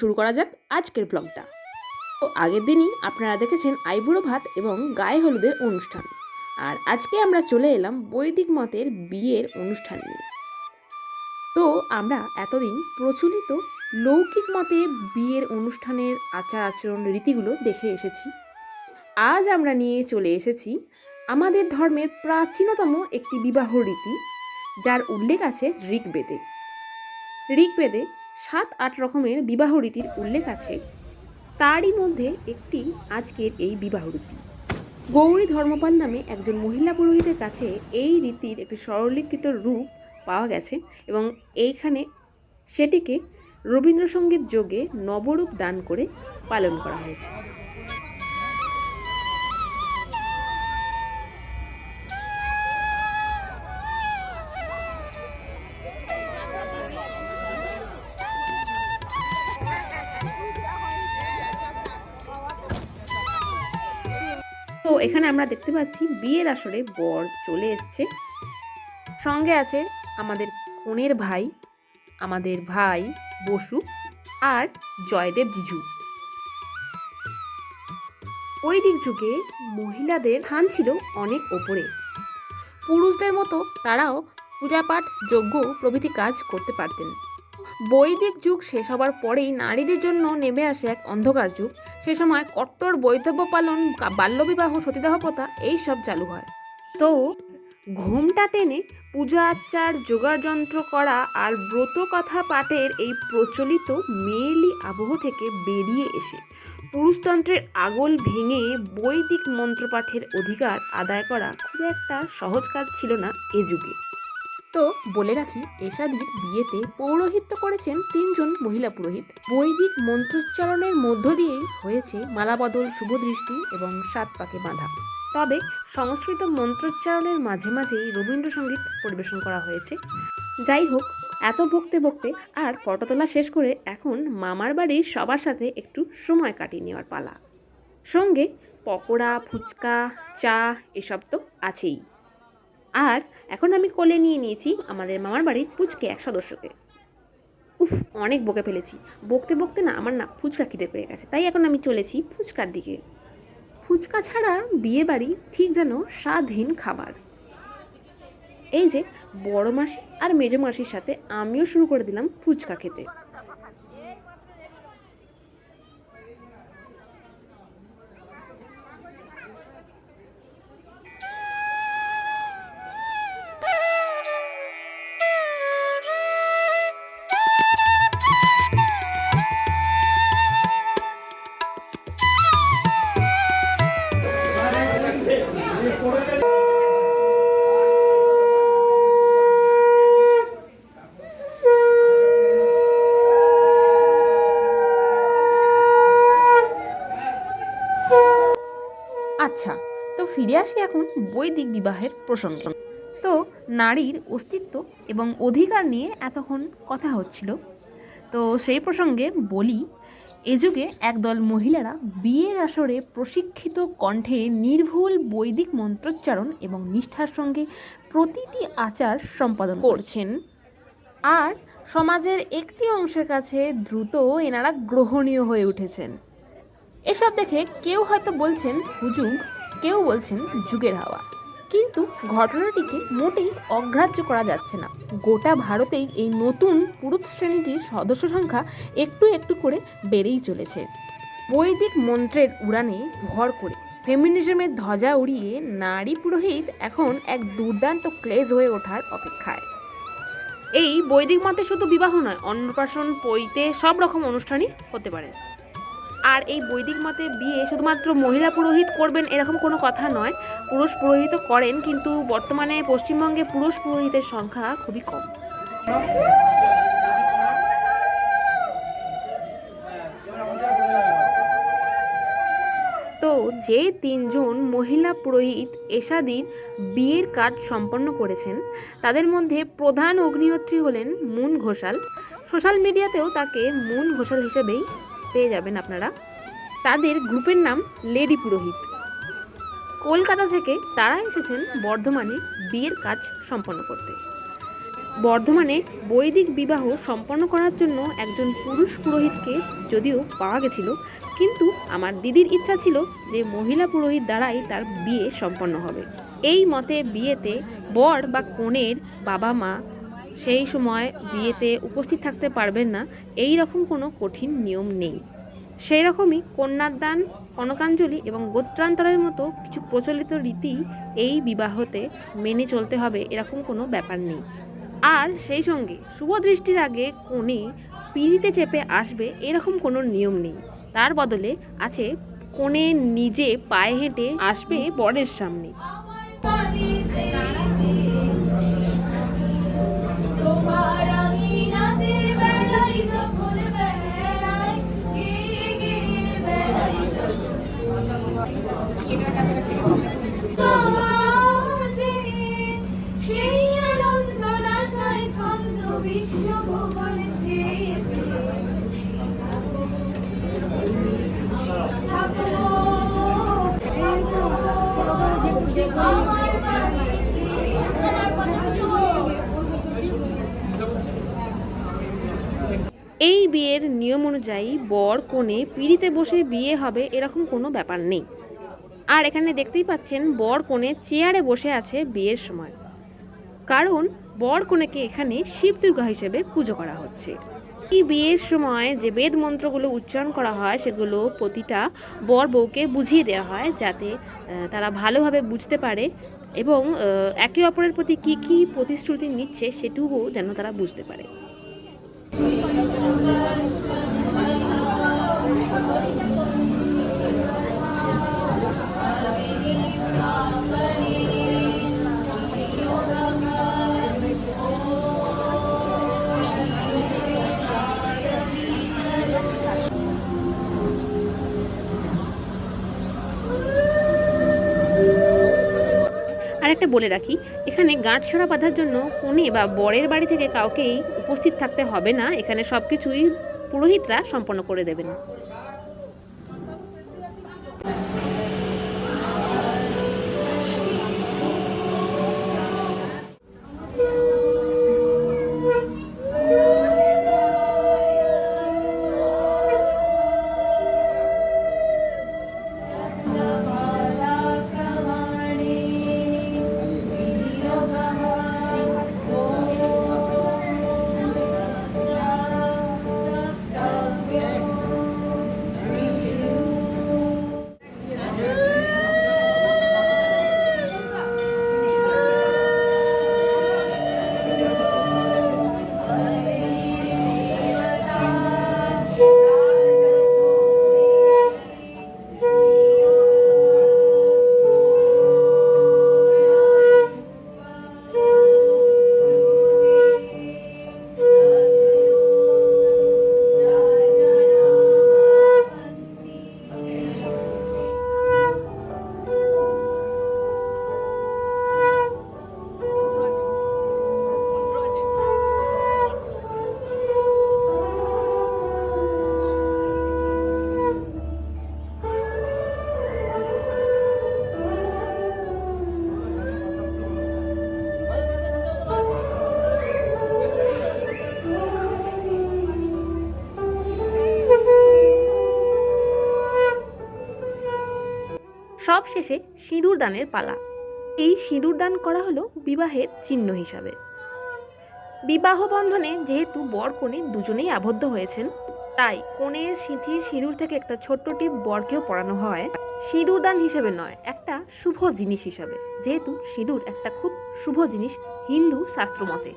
শুরু করা যাক আজকের ব্লগটা তো আগের দিনই আপনারা দেখেছেন আইবুড়ো ভাত এবং গায়ে হলুদের অনুষ্ঠান। আর আজকে আমরা চলে এলাম বৈদিক মতের বিয়ের অনুষ্ঠান নিয়ে। তো আমরা এতদিন প্রচলিত লৌকিক মতে বিয়ের অনুষ্ঠানের আচার আচরণ রীতিগুলো দেখে এসেছি। আজ আমরা নিয়ে চলে এসেছি আমাদের ধর্মের প্রাচীনতম একটি বিবাহ রীতি, যার উল্লেখ আছে ঋগ্বেদে। ঋগ্বেদে সাত আট রকমের বিবাহ রীতির উল্লেখ আছে। তারই মধ্যে একটি আজকের এই বিবাহ রীতি। গৌরী ধর্মপাল নামে একজন মহিলা পুরোহিতের কাছে এই রীতির একটি সরলীকৃত রূপ পাওয়া গেছে এবং এইখানে সেটিকে রবীন্দ্রসঙ্গীত যোগে নবরূপ দান করে পালন করা হয়েছে। তো এখানে আমরা দেখতে পাচ্ছি বিয়ের আসরে বর চলে এসছে। সঙ্গে আছে আমাদের কনের ভাই, আমাদের ভাই বসু আর জয়দেব জিজু। ওই দিক যুগে মহিলাদের স্থান ছিল অনেক ওপরে। পুরুষদের মতো তারাও পূজাপাঠ, যজ্ঞ প্রভৃতি কাজ করতে পারতেন। বৈদিক যুগ শেষ হবার পরেই নারীদের জন্য নেমে আসে এক অন্ধকার যুগ। সে সময় কট্টর বৈধব্য পালন বাল্যবিবাহ, সতীদাহ প্রথা এইসব চালু হয়। তো ঘোমটা টেনে পূজা আচার জোগাড় যন্ত্র করা আর ব্রত কথা পাঠের এই প্রচলিত মেয়েলি আবহ থেকে বেরিয়ে এসে পুরুষতন্ত্রের আগল ভেঙে বৈদিক মন্ত্রপাঠের অধিকার আদায় করা খুব একটা সহজ কাজ ছিল না এ যুগে। তো বলে রাখি এশাদির বিয়েতে পৌরোহিত্য করেছেন তিনজন মহিলা পুরোহিত। বৈদিক মন্ত্রোচ্চারণের মধ্য দিয়েই হয়েছে মালাবদল, শুভদৃষ্টি এবং সাত পাকে বাঁধা। তবে সংস্কৃত মন্ত্রোচ্চারণের মাঝে মাঝেই রবীন্দ্রসঙ্গীত পরিবেশন করা হয়েছে। যাই হোক, এত বকতে বকতে আর ফটো তোলা শেষ করে এখন মামার বাড়ির সবার সাথে একটু সময় কাটিয়ে নেওয়ার পালা। সঙ্গে পকোড়া, ফুচকা, চা এসব তো আছেই। আর এখন আমি কোলে নিয়ে নিয়েছি আমাদের মামার বাড়ির পুচকে এক সদস্যকে। উফ, অনেক বকে ফেলেছি। বকতে বকতে না আমার না ফুচকা খিদে পেয়ে গেছে। তাই এখন আমি চলেছি ফুচকার দিকে। ফুচকা ছাড়া বিয়ে বাড়ি ঠিক যেন স্বাধীন খাবার। এই যে বড় মাসি আর মেজো মাসির সাথে আমিও শুরু করে দিলাম ফুচকা খেতে। আচ্ছা তো ফিরে আসি এখন বৈদিক বিবাহের প্রসঙ্গ। তো নারীর অস্তিত্ব এবং অধিকার নিয়ে এতক্ষণ কথা হচ্ছিল। তো সেই প্রসঙ্গে বলি এ যুগে একদল মহিলারা বিয়ের আসরে প্রশিক্ষিত কণ্ঠে নির্ভুল বৈদিক মন্ত্রোচ্চারণ এবং নিষ্ঠার সঙ্গে প্রতিটি আচার সম্পাদন করছেন। আর সমাজের একটি অংশের কাছে দ্রুত এনারা গ্রহণীয় হয়ে উঠেছেন। এসব দেখে কেউ হয়তো বলছেন হুজুগ কেউ বলছেন যুগের হাওয়া। কিন্তু ঘটনাটিকে মোটেই অগ্রাহ্য করা যাচ্ছে না। গোটা ভারতেই এই নতুন পুরুষ শ্রেণীটির সদস্য সংখ্যা একটু একটু করে বেড়েই চলেছে। বৈদিক মন্ত্রের উড়ানে ভর করে ফেমিনিজমের ধ্বজা উড়িয়ে নারী পুরোহিত এখন এক দুর্দান্ত ক্লেজ হয়ে ওঠার অপেক্ষায়। এই বৈদিক মতে শুধু বিবাহ নয়, অন্নপ্রাশন, পৈতে সব রকম অনুষ্ঠানই হতে পারে। আর এই বৈদিক মতে বিয়ে শুধুমাত্র মহিলা পুরোহিত করবেন এরকম কোনো কথা নয়। পুরুষ পুরোহিত করেন, কিন্তু বর্তমানে পশ্চিমবঙ্গে পুরুষ পুরোহিতের সংখ্যা খুবই কম। তো যে তিনজন মহিলা পুরোহিত এশাদির বিয়ের কাজ সম্পন্ন করেছেন, তাদের মধ্যে প্রধান অগ্নিহোত্রী হলেন মুন ঘোষাল। সোশ্যাল মিডিয়াতেও তাকে মুন ঘোষাল হিসেবেই পেয়ে যাবেন আপনারা। তাদের গ্রুপের নাম লেডি পুরোহিত। কলকাতা থেকে তারা এসেছেন বর্ধমানে বিয়ের কাজ সম্পন্ন করতে। বর্ধমানে বৈদিক বিবাহ সম্পন্ন করার জন্য একজন পুরুষ পুরোহিতকে যদিও পাওয়া গেছিল, কিন্তু আমার দিদির ইচ্ছা ছিল যে মহিলা পুরোহিত দ্বারাই তার বিয়ে সম্পন্ন হবে। এই মতে বিয়েতে বর বা কনের বাবা মা সেই সময় বিয়েতে উপস্থিত থাকতে পারবেন না। এই রকম কোনো কঠিন নিয়ম নেই। সেই রকমই কন্যাদান, কনকাঞ্জলি এবং গোত্রান্তরের মতো কিছু প্রচলিত রীতি এই বিবাহতে মেনে চলতে হবে, এরকম কোনো ব্যাপার নেই। আর সেই সঙ্গে শুভ দৃষ্টির আগে কোণে পিড়িতে চেপে আসবে, এরকম কোনো নিয়ম নেই। তার বদলে আছে কোণে নিজে পায়ে হেঁটে আসবে বরের সামনে। এই বিয়ের নিয়ম অনুযায়ী বর কনে পিড়িতে বসে বিয়ে হবে এরকম কোনো ব্যাপার নেই। আর এখানে দেখতেই পাচ্ছেন বর কনে চেয়ারে বসে আছে বিয়ের সময়। কারণ বর কনেকে এখানে শিব দুর্গা হিসেবে পুজো করা হচ্ছে। এই বিয়ের সময় যে বেদ মন্ত্রগুলো উচ্চারণ করা হয়, সেগুলো প্রতিটা বর বউকে বুঝিয়ে দেওয়া হয় যাতে তারা ভালোভাবে বুঝতে পারে এবং একে অপরের প্রতি কী কী প্রতিশ্রুতি নিচ্ছে সেটুকুও যেন তারা বুঝতে পারে। একটা বলে রাখি, এখানে গাঁট ছড়া বাঁধার জন্য কনে বা বরের বাড়ি থেকে কাউকেই উপস্থিত থাকতে হবে না। এখানে সব কিছুই পুরোহিতরা সম্পন্ন করে দেবেন। সব শেষে সিঁদুর দানের পালা। এই সিঁদুর দান করা হলো বিবাহের চিহ্ন হিসাবে। বিবাহ বন্ধনে যেহেতু বর কনে দুজনেই আবদ্ধ হয়েছেন, তাই কনের সিঁথির সিঁদুর থেকে একটা ছোট্ট টিপ বরকেও পরানো হয়। সিঁদুর দান হিসেবে নয়, একটা শুভ জিনিস হিসাবে। যেহেতু সিঁদুর একটা খুব শুভ জিনিস হিন্দু শাস্ত্র মতে।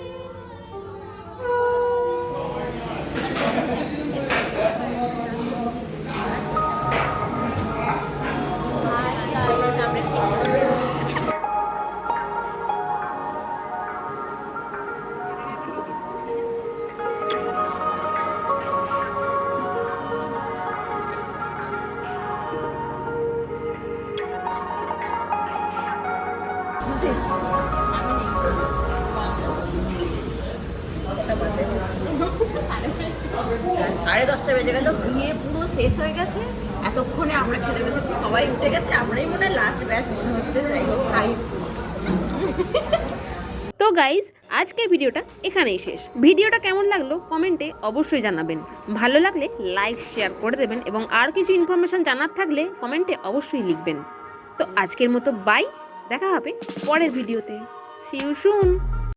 সাড়ে দশটা বেজে গেল, বিয়ে পুরো শেষ হয়ে গেছে। এতক্ষণে আমরা খেতে বসেছি, সবাই উঠে গেছে, আমরাই মনে হয় লাস্ট ব্যাচ মনে হচ্ছে তো গাইজ আজকের ভিডিওটা এখানেই শেষ। ভিডিওটা কেমন লাগল কমেন্টে অবশ্যই জানাবেন। ভালো লাগলে লাইক শেয়ার করে দেবেন এবং আর কিছু ইনফরমেশন জানার থাকলে কমেন্টে অবশ্যই লিখবেন। তো আজকের মতো বাই দেখা হবে পরের ভিডিওতে। সিউ সুন